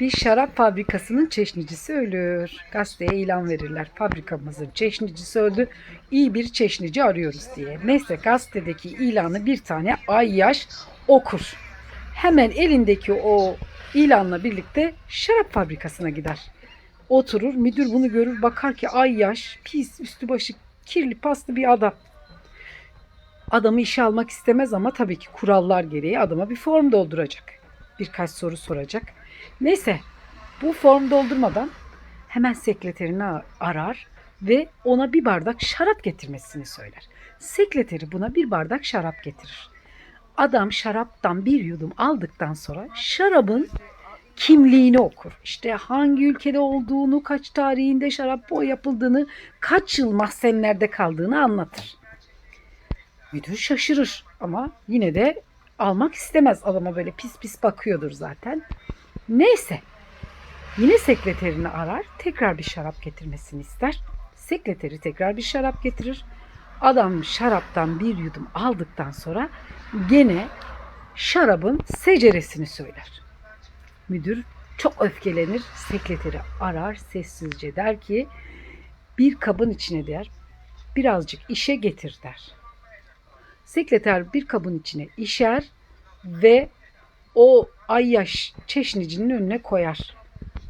Bir şarap fabrikasının çeşnicisi ölür. Gazeteye ilan verirler. Fabrikamızın çeşnicisi öldü. İyi bir çeşnici arıyoruz diye. Neyse gazetedeki ilanı bir tane ayyaş okur. Hemen elindeki o ilanla birlikte şarap fabrikasına gider. Oturur, müdür bunu görür, bakar ki ayyaş, pis, üstü başı kirli, paslı bir adam. Adamı işe almak istemez ama tabii ki kurallar gereği adama bir form dolduracak. Birkaç soru soracak. Neyse bu form doldurmadan hemen sekreterini arar ve ona bir bardak şarap getirmesini söyler. Sekreteri buna bir bardak şarap getirir. Adam şaraptan bir yudum aldıktan sonra şarabın kimliğini okur. İşte hangi ülkede olduğunu, kaç tarihinde şarap bu yapıldığını, kaç yıl mahzenlerde kaldığını anlatır. Müdür şaşırır ama yine de almak istemez. Adama böyle pis pis bakıyordur zaten. Neyse. Yine sekreterini arar. Tekrar bir şarap getirmesini ister. Sekreteri tekrar bir şarap getirir. Adam şaraptan bir yudum aldıktan sonra gene şarabın seceresini söyler. Müdür çok öfkelenir. Sekreteri arar sessizce der ki bir kabın içine der birazcık işe getir der. Sekreter bir kabın içine işer ve o ayyaş çeşnicinin önüne koyar.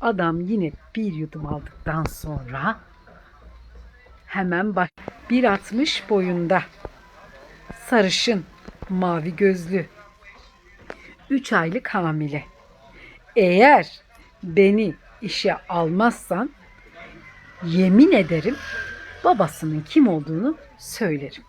Adam yine bir yudum aldıktan sonra hemen bak 1.60 boyunda sarışın mavi gözlü 3 aylık hamile. Eğer beni işe almazsan yemin ederim babasının kim olduğunu söylerim.